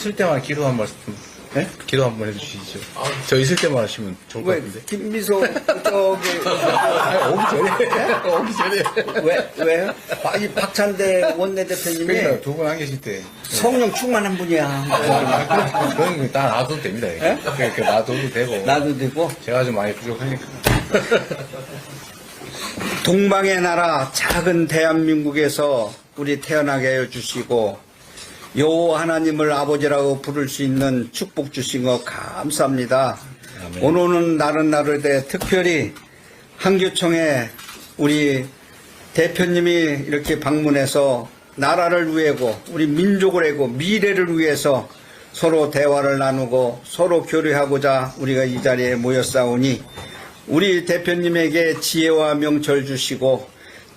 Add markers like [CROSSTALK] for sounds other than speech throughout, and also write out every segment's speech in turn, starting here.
있을 때만 기도 한 말씀, 네? 기도 한번 해주시죠. 저 있을 때만 하시면 좋을 것 왜 같은데. 김미소 저기 [LAUGHS] 아니, 오기 전에. 오기 전에. 왜 왜? 아, 이 박찬대 원내대표님이 그러니까 두 분 안 계실 때. 성령 충만한 분이야. 아, 그런 거다 놔둬도 됩니다. 그렇게 놔둬도 되고. 나도 되고 제가 좀 많이 부족하니까. 동방의 나라 작은 대한민국에서 우리 태어나게 해 주시고 여호와 하나님을 아버지라고 부를 수 있는 축복 주신 거 감사합니다. 아멘. 오늘은 나른 나르되 특별히 한교총에 우리 대표님이 이렇게 방문해서 나라를 위하고 우리 민족을 위하고 미래를 위해서 서로 대화를 나누고 서로 교류하고자 우리가 이 자리에 모였사오니 우리 대표님에게 지혜와 명철 주시고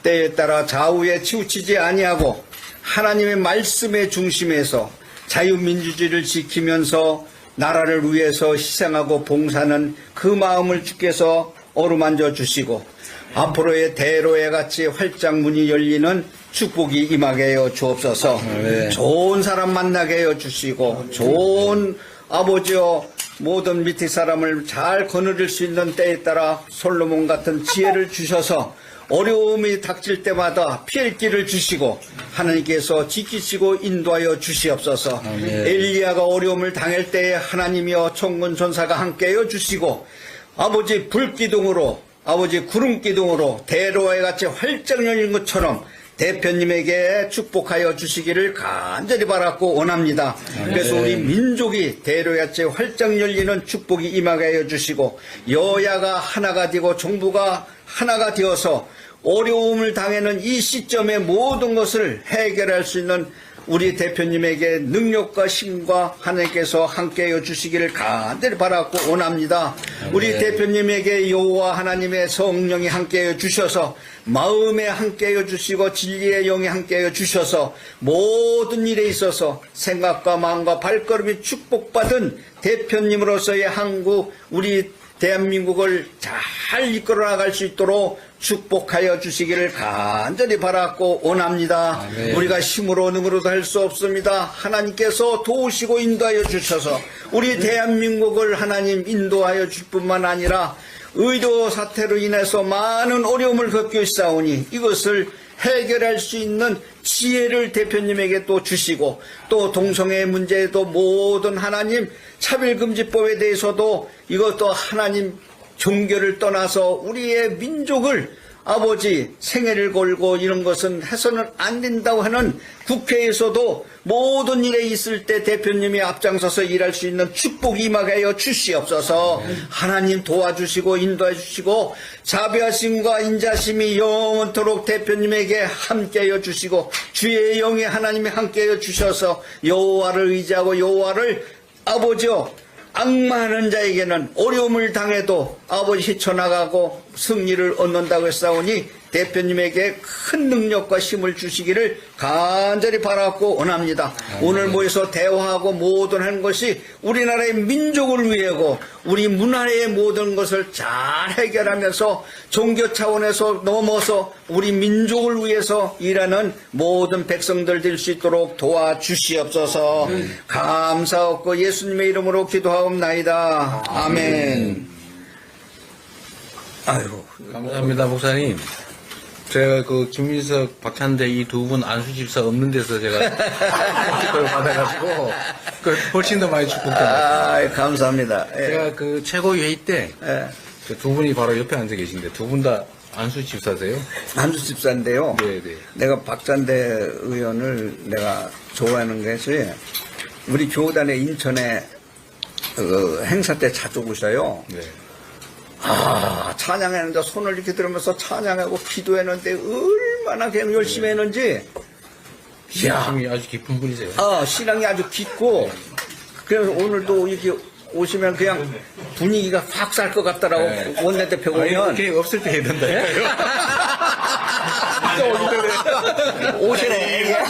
때에 따라 좌우에 치우치지 아니하고 하나님의 말씀의 중심에서 자유민주주의를 지키면서 나라를 위해서 희생하고 봉사하는 그 마음을 주께서 어루만져 주시고 앞으로의 대로에 같이 활짝 문이 열리는 축복이 임하게 하여 주옵소서. 좋은 사람 만나게 하여 주시고 좋은 아버지여 모든 밑에 사람을 잘 거느릴 수 있는 때에 따라 솔로몬 같은 지혜를 주셔서 어려움이 닥칠 때마다 피할 길을 주시고 하나님께서 지키시고 인도하여 주시옵소서. 엘리야가 어려움을 당할 때에 하나님이여 천군 전사가 함께하여 주시고 아버지 불기둥으로 아버지 구름기둥으로 대로에 같이 활짝 열린 것처럼 대표님에게 축복하여 주시기를 간절히 바랐고 원합니다. 그래서 우리 민족이 대로같이 활짝 열리는 축복이 임하게 하여 주시고 여야가 하나가 되고 정부가 하나가 되어서 어려움을 당하는 이 시점에 모든 것을 해결할 수 있는 우리 대표님에게 능력과 힘과 하나님께서 함께하여 주시기를 간절히 바랐고 원합니다. 우리 대표님에게 여호와 하나님의 성령이 함께하여 주셔서 마음에 함께하여 주시고 진리의 영이 함께하여 주셔서 모든 일에 있어서 생각과 마음과 발걸음이 축복받은 대표님으로서의 한국 우리 대한민국을 잘 이끌어 나갈 수 있도록 축복하여 주시기를 간절히 바랐고 원합니다. 아멘. 우리가 힘으로 능으로도 할 수 없습니다. 하나님께서 도우시고 인도하여 주셔서 우리 대한민국을 하나님 인도하여 줄 뿐만 아니라 의료 사태로 인해서 많은 어려움을 겪고 있사오니 이것을 해결할 수 있는 지혜를 대표님에게 또 주시고 또 동성애 문제에도 모든 하나님 차별금지법에 대해서도 이것도 하나님 종교를 떠나서 우리의 민족을 아버지 생애를 걸고 이런 것은 해서는 안 된다고 하는 국회에서도 모든 일에 있을 때 대표님이 앞장서서 일할 수 있는 축복이 임하게 하여 주시옵소서. 하나님 도와주시고 인도해 주시고 자비하심과 인자심이 영원토록 대표님에게 함께하여 주시고 주의 영이 하나님이 함께하여 주셔서 여호와를 의지하고 여호와를 아버지여 악마하는 자에게는 어려움을 당해도 아버지 헤쳐나가고 승리를 얻는다고 했사오니 대표님에게 큰 능력과 힘을 주시기를 간절히 바랐고 원합니다. 오늘 모여서 대화하고 모든 하는 것이 우리나라의 민족을 위하고 우리 문화의 모든 것을 잘 해결하면서 종교 차원에서 넘어서 우리 민족을 위해서 일하는 모든 백성들 될 수 있도록 도와주시옵소서 감사하고 예수님의 이름으로 기도하옵나이다. 아멘. 아 이고. 감사합니다, 목사님. 제가 그 김민석, 박찬대 이 두 분 안수 집사 없는 데서 제가 축복을 받아가지고 그 훨씬 더 많이 축복받았어요. 아, 감사합니다. 예. 제가 그 최고 회의 때그 예. 두 분이 바로 옆에 앉아 계신데 두 분 다 안수 집사세요? 한주 집사인데요. 네, 네. 내가 박찬대 의원을 내가 좋아하는 것이 우리 교단의 인천에 그 행사 때 자주 오셔요. 네. 아, 찬양했는데 손을 이렇게 들으면서 찬양하고 기도했는데 얼마나 그냥 열심히 했는지. 이야, 힘이 아주 깊은 분이세요. 아, 신앙이 아주 깊고. 그래서 오늘도 이렇게 오시면 그냥 분위기가 확 살 것 같더라고. 네. 원내대표 아니, 오면. 이렇게 없을 때 해야 된다니까요. [LAUGHS] 오시네 [LAUGHS]